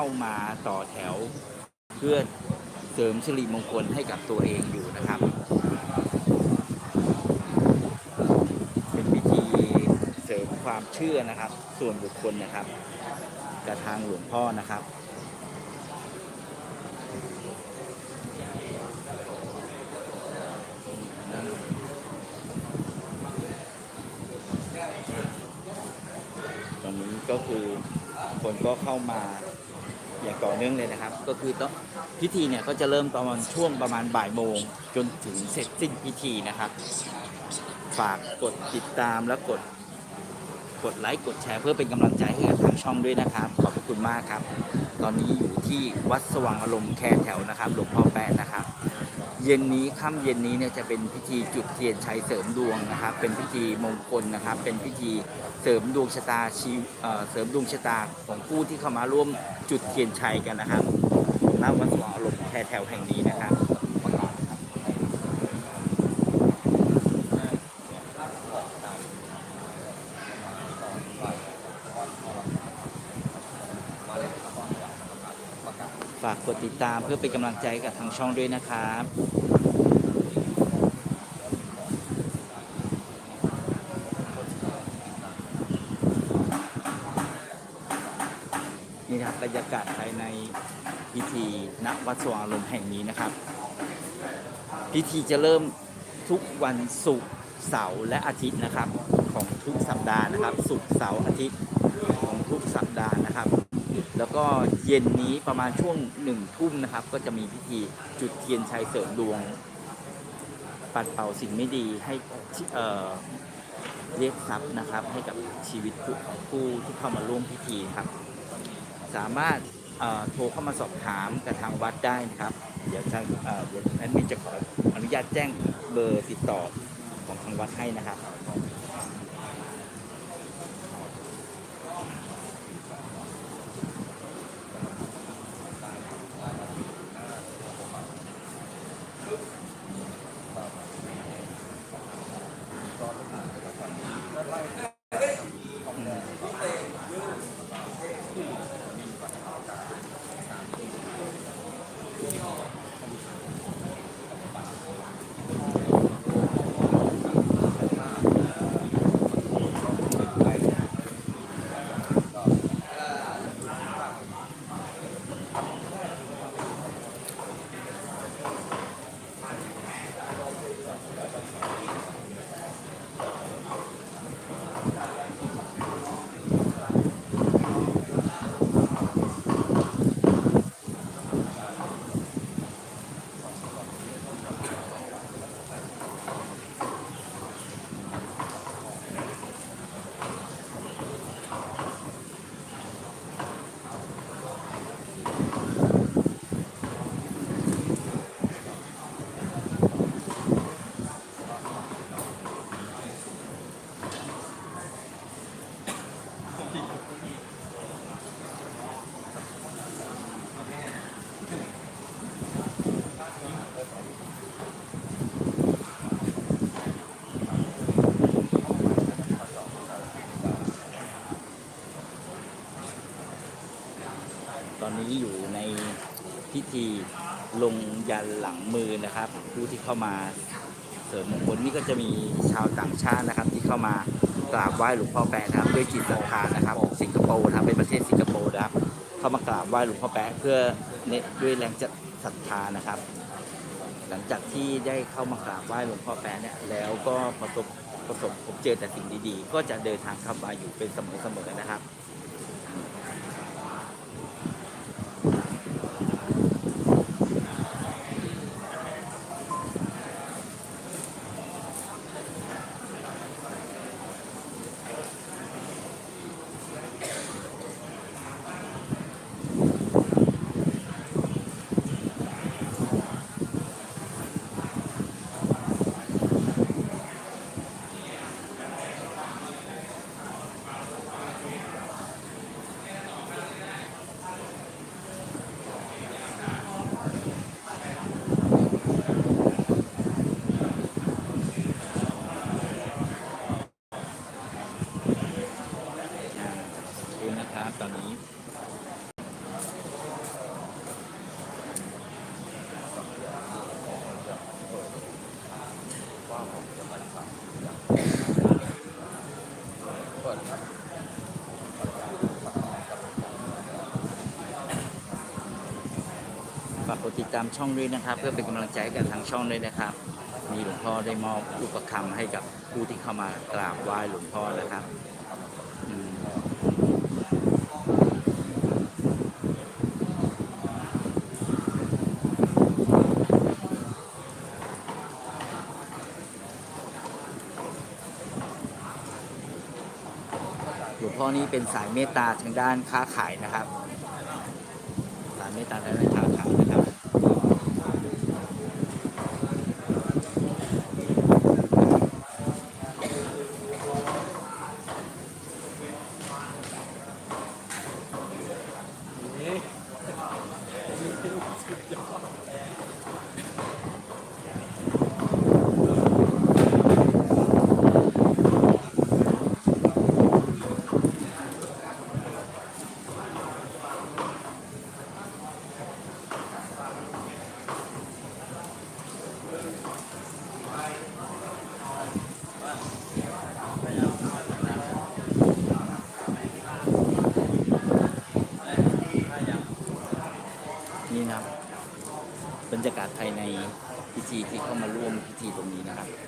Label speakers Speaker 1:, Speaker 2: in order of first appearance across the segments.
Speaker 1: เข้ามาต่อแถว เพื่อเสริมสิริมงคลให้กับตัวเองอยู่นะครับ เป็นพิธีเสริมความเชื่อนะครับ ส่วนบุคคลนะครับกับทางหลวงพ่อนะครับตอนนี้ก็คือคนก็เข้ามา อย่างต่อเนื่องเลยนะครับ ก็คือต้องพิธีเนี่ยก็จะเริ่มตอนช่วงประมาณบ่ายโมงจนถึงเสร็จสิ้นพิธีนะครับ ฝากกดติดตามและกดกดไลค์กดแชร์เพื่อเป็นกำลังใจให้กับทางช่องด้วยนะครับ ขอบพระคุณมากครับ ตอนนี้อยู่ที่วัดสว่างอารมณ์แคร์แถวนะครับหลวงพ่อแปะนะครับ เย็นนี้ค่ำเย็นนี้เนี่ยจะเป็นพิธีจุดเทียนชัยเสริมดวงนะครับ เป็นพิธีมงคลนะครับ เป็นพิธีเสริมดวงชะตาชีเสริมดวงชะตาของผู้ที่เข้ามาร่วมจุดเทียนชัยกันนะครับณวัดสว่างอารมณ์แคร์แถวแห่งนี้นะครับ ฝา กดติดตามเพื่อเป็นกำลังใจกับทางช่องด้วยนะครับนี่ครับบรรยากาศภายในพิธีณวัดสว่างอารมณ์แห่งนี้นะครับ พิธีจะเริ่มทุกวันศุกร์เสาร์และอาทิตย์นะครับ ของทุกสัปดาห์นะครับศุกร์เสาร์อาทิตย์ของทุกสัปดาห์นะครับ แล้วก็เย็นนี้ประมาณช่วงหนึ่งทุ่มนะครับ ก็จะมีพิธีจุดเทียนชัยเสริมดวง ปัดเป่าสิ่งไม่ดีให้เอ่อเรียกทรัพย์นะครับ ให้กับชีวิตผู้ผู้ที่เข้ามาร่วมพิธีครับ สามารถโทรเข้ามาสอบถามกับทางวัดได้นะครับ เดี๋ยวทางเดี๋ยวแอดมินจะขออนุญาตแจ้งเบอร์ติดต่อของทางวัดให้นะครับ เข้ามาเสริมมงคลนี่ก็จะมีชาวต่างชาตินะครับ ที่เข้ามากราบไหว้หลวงพ่อแปะนะครับ ด้วยจิตศรัทธานะครับสิงคโปร์นะครับเป็นประเทศสิงคโปร์นะครับ เข้ามากราบไหว้หลวงพ่อแปะเพื่อเนด้วยแรงศรัทธานะครับ หลังจากที่ได้เข้ามากราบไหว้หลวงพ่อแปะเนี่ยแล้วก็ประสบประสบพบเจอแต่สิ่งดีๆ ก็จะเดินทางเข้ามาอยู่เป็นเสมอๆนะครับ ดตามช่องด้วยนะครับ เพื่อเป็นกำลังใจกับทางช่องด้วยนะครับ มีหลวงพ่อได้มอบอุปคำให้กับผู้ที่เข้ามากราบไหว้หลวงพ่อนะครับหลวงพ่อนี่เป็นสายเมตตาทางด้านค้าขายนะครับ สายเมตตาทางด้านค้าขายนะครับ นี่นะครับบรรยากาศภายในพิธีที่เข้ามาร่วม พิ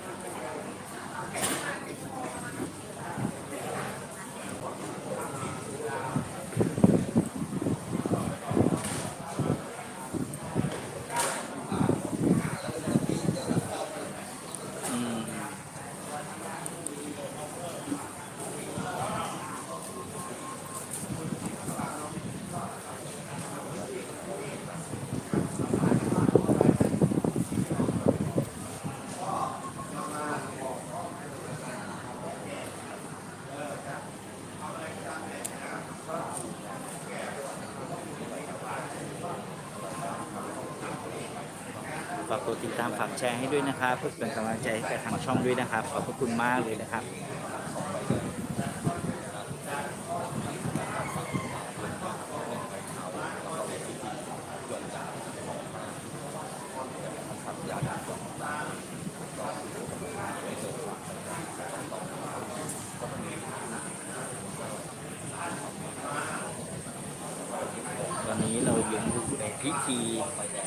Speaker 1: ฝากกดติดตามฝากแชร์ให้ด้วยนะครับเพื่อเป็นกำลังใจให้กับทางช่องด้วยนะครับ ขอบพระคุณมากเลยนะครับ ตอนนี้เรายังอยู่ในพิธี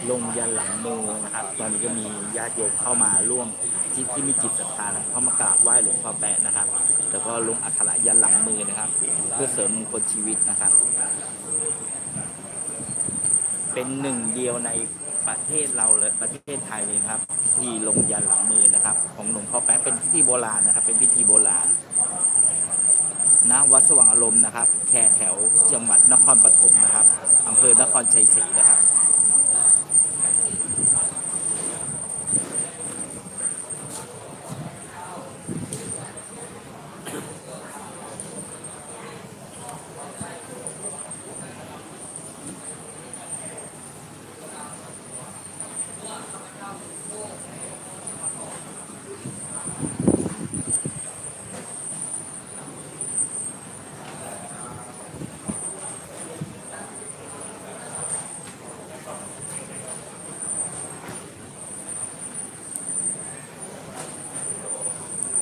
Speaker 1: ลงยันหลังมือนะครับ ตอนนี้ก็มีญา ติโยมเข้ามาร่วมที่ที่มีจิตศรัทธานะเข้ามากราบไหว้หลวงพ่อแปะนะครับ แล้วก็ลงอักขระยันหลังมือนะครับ เพื่อเสริมมงคลชีวิตนะครับ เป็นหนึ่งเดียวในประเทศเราเลยประเทศไทยเลยครับ ที่ลงยันหลังมือนะครับ ของหลวงพ่อแป๊ะเป็นพิธีโบราณนะครับ เป็นพิธีโบราณณวัดสว่างอารมณ์นะครับ แค่แถวจังหวัดนครปฐมนะครับอำเภอนครชัยศรีนะครับ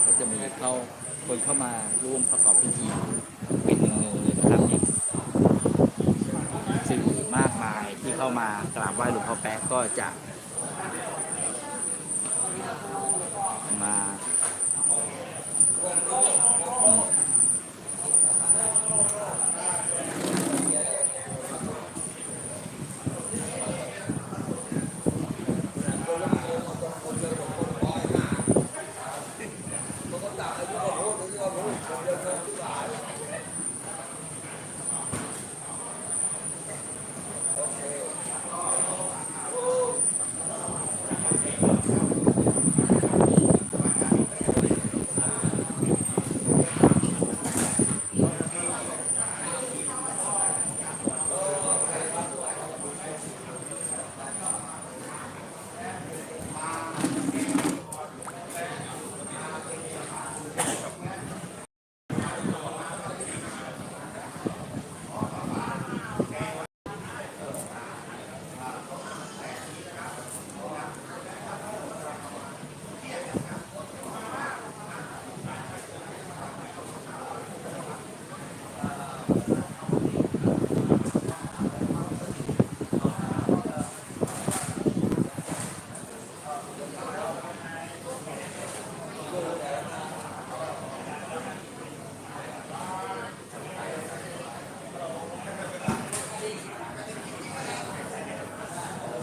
Speaker 1: ก็จะมีเข้าคนเข้า มาร่วมประกอบพิธีเป็นหนึ่งหนึ่งเลยนะครับนี่สื่อมากมายที่เข้ามากราบไหว้หลวงพ่อแป๊ะก็จะ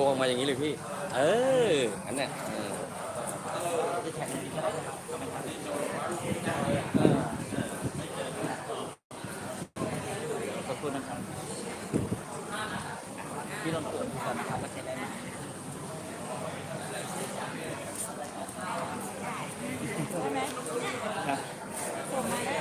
Speaker 2: ว์ออกมาอย่างนี้เลยพี่ เอออันเนี้ยเออ
Speaker 1: จะแข่งดีก็ได้นะครับก็ไม่ทันขอบคุณนะครับพี่ลองตรวจดูก่อนนะครับว่าใช้ได้ไหม
Speaker 3: ใช่ไหม
Speaker 1: ครับ
Speaker 3: ส่งมาได้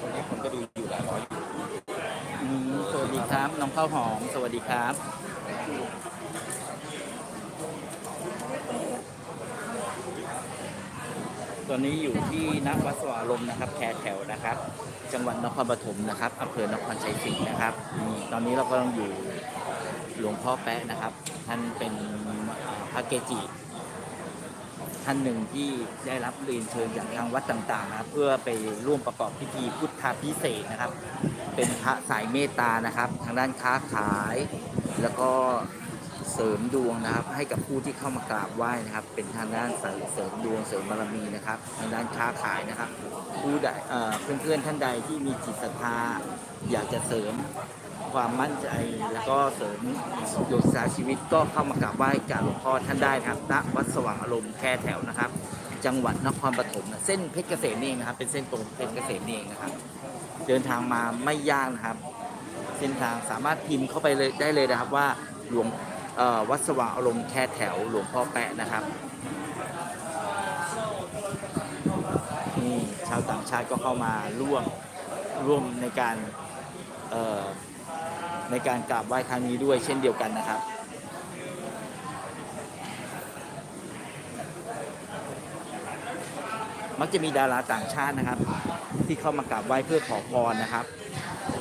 Speaker 2: คนนี้คนก็ดูอยู่หลายร้อยอยู่
Speaker 1: อืมสวัสดีครับ น้องข้าวหอม ส วัสดีครับตอนนี้อยู่ที่นักวัดสวารมณ์นะครับแคร์แถวนะครับ จังหวัดนครปฐมนะครับอำเภอนครชัยศรีนะครับตอนนี้เรากำลังอยู่หลวงพ่อแป๊ะนะครับ ท่านเป็นพระเกจิ ท่านหนึ่งที่ได้รับเรียนเชิญจากทางวัดต่างๆนะครับเพื่อไปร่วมประกอบพิธีพุทธาพิเศษนะครับ เป็นพระสายเมตตานะครับ ทางด้านค้าขาย แล้วก็เสริมดวงนะครับ ให้กับผู้ที่เข้ามากราบไหว้นะครับ เป็นทางด้านเสริมดวงเสริมบารมีนะครับ ทางด้านค้าขายนะครับ ผู้ใดเอ่อเพื่อนๆท่านใดที่มีจิตศรัทธาอยากจะเสริม ความมั่นใจแล้วก็เสริมโยชาชีวิตก็เข้ามากราบไหว้กับหลวงพ่อท่านได้นะครับณวัดสว่างอารมณ์แค่แถวนะครับ จังหวัดนครปฐมนะเส้นเพชรเกษมนี่เองนะครับ เป็นเส้นตรงเพชรเกษมนี่เองนะครับ เดินทางมาไม่ยากนะครับ เส้นทางสามารถพิมพ์เข้าไปเลยได้เลยนะครับว่าหลวงวัดสว่างอารมณ์แค่แถวหลวงพ่อแปะนะครับนี่ชาวต่างชาติก็เข้ามาร่วมร่วมในการ ในการกราบไหว้ครั้งนี้ด้วยเช่นเดียวกันนะครับมักจะมีดาราต่างชาตินะครับ ที่เข้ามากราบไหว้เพื่อขอพรนะครับ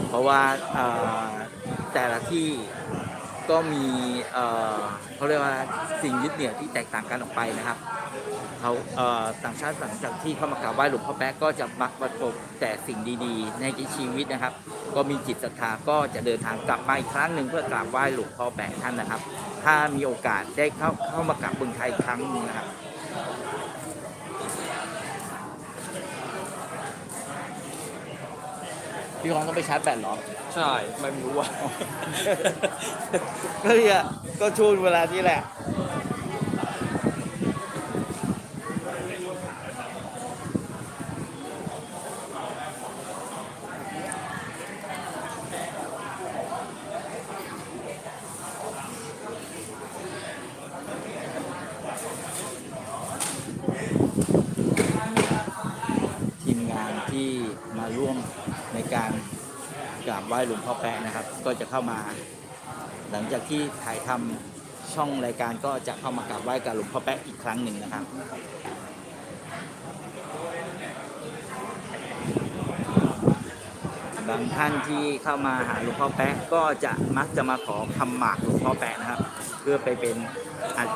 Speaker 1: เพราะว่าแต่ละที่ก็มีเอ่อเขาเรียกว่าสิ่งยึดเหนี่ยวที่แตกต่างกันออกไปนะครับ เขาเอ่อต่างชาติหลังจากที่เข้ามากราบไหว้หลวงพ่อแป๊ะก็จะมักประสบแต่สิ่งดีๆ ในชีวิตนะครับ ก็มีจิตศรัทธาก็จะเดินทางกลับมาอีกครั้งหนึ่งเพื่อกราบไหว้หลวงพ่อแป๊ะท่านนะครับ ถ้ามีโอกาสได้เข้าเข้ามากราบเมืองไทยอีกครั้งหนึงนะครับพี่ของต้องไปชาร์จแบตเหรอ
Speaker 2: ใช่ไม่รู้ว่า
Speaker 1: ก็เนี่ยก็ช่วงเวลานี้แหละ ทีมงานที่มาร่วมในการกราบไห ว้หลวงพ่อแปะนะครับ ก็จะเข้ามา หลังจากที่ถ่ายทำช่องรายการก็จะเข้ามากราบไหว้กับหลวงพ่อแป๊ะอีกครั้งหนึ่งนะครับบางท่านที่เข้ามาหาหลวงพ่อแป๊ะก็จะมักจะมาขอคำหมากหลวงพ่อแป๊ะนะครับ เพื่อไปเป็นอัด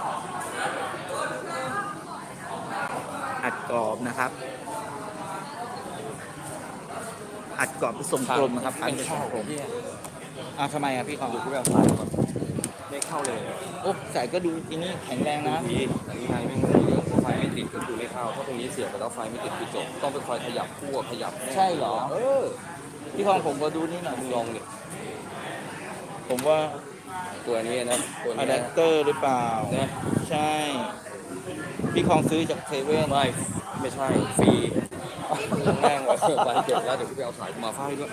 Speaker 1: อัดกรอบนะครับ อัดกรอบผสมกลมนะครับอัด
Speaker 2: ไม่
Speaker 1: ผส
Speaker 2: เข้าม
Speaker 1: กลม
Speaker 2: พี่
Speaker 1: อ่าทำไมอะพี่ของ
Speaker 2: ดูที่แบบสายก่อนไม่เข้าเลย
Speaker 1: โอ้ใส่ก็ดูทีนี้แข็งแรงนะ
Speaker 2: พี่อันนี้ไฟไม่มีเรื่องไฟไม่ติดก็คือไม่เข้าเพราะตรงนี้เสียบไปแล้วไฟไม่ติดคือจบต้องไปคอยขยับขั้วขยับ
Speaker 1: ใช่เหรอ
Speaker 2: เออ
Speaker 1: พี่ของผมก็ดูนี่หน่อย
Speaker 2: มึงลองดิ
Speaker 1: ผมว่า
Speaker 2: ตัวนี้นะตัว
Speaker 1: อะ
Speaker 2: นี้
Speaker 1: แด
Speaker 2: นะ
Speaker 1: ปเตอร์หรือเปล่า
Speaker 2: นะ
Speaker 1: ใช่ พี่ของซื้อจากเซเว่น
Speaker 2: ไม่ไม่ใช่ฟรี
Speaker 1: อ
Speaker 2: แม่งเลยไปเก็บแล้วเดี๋ยวพี่ไปเอาสายมาฝ้ายด้วย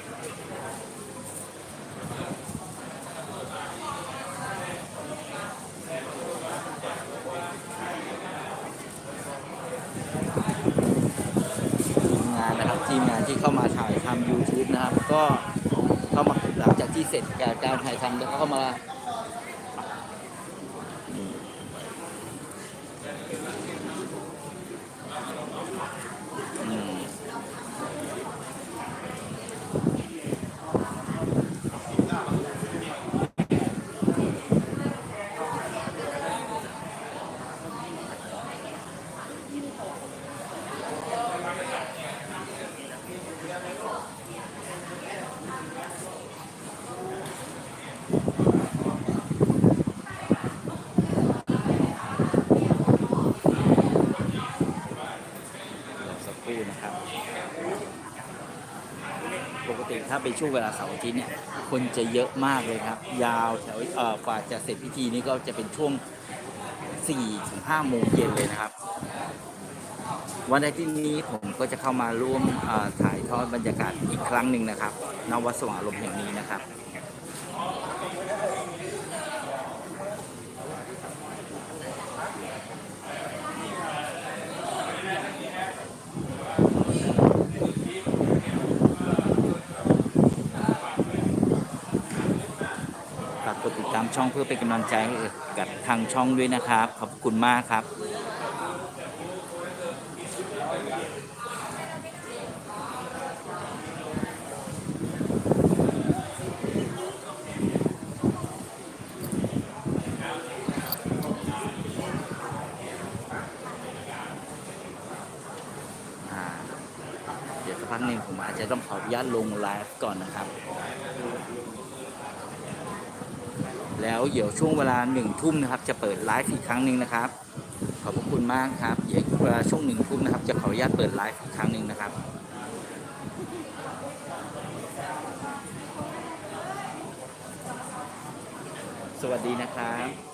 Speaker 1: ทีมงานนะครับทีมงานที่เข้ามาถ่ายทำ YouTube นะครับ ก็เข้ามาหลังจากที่เสร็จการการถ่ายทำแล้วก็เข้ามาอืมสักครู่นะครับ ปกติถ้าเป็น ช่วงเวลาเสาร์อาทิตย์เนี่ยคนจะเยอะมากเลยครับ ยาวแถวเอ่อกว่าจะเสร็จพิธีนี้ก็จะเป็นช่วง4ถึง5โมงเย็นเลยนะครับ วันอาทิตย์นี้ผมก็จะเข้ามาร่วมถ่ายทอดบรรยากาศอีกครั้งหนึ่งนะครับณวัดสว่างอารมแห่งนี้นะครับ ฝากกดติดตามช่องเพื่อเป็นกำลังใจให้กับทางช่องด้วยนะครับ ขอบคุณมากครับเดี๋ยวสักพักหนึ่งผมอาจจะต้องขออนุญาตลงไลฟ์ก่อนนะครับ แล้วเดี๋ยวช่วงเวลาหนึ่งทุ่มนะครับ จะเปิดไลฟ์อีกครั้งหนึ่งนะครับ ขอบพระคุณมากครับเดี๋ยวเวลาช่วงหนึ่งทุ่มนะครับ จะขออนุญาตเปิดไลฟ์อีกครั้งหนึ่งนะครับสวัสดีนะครับ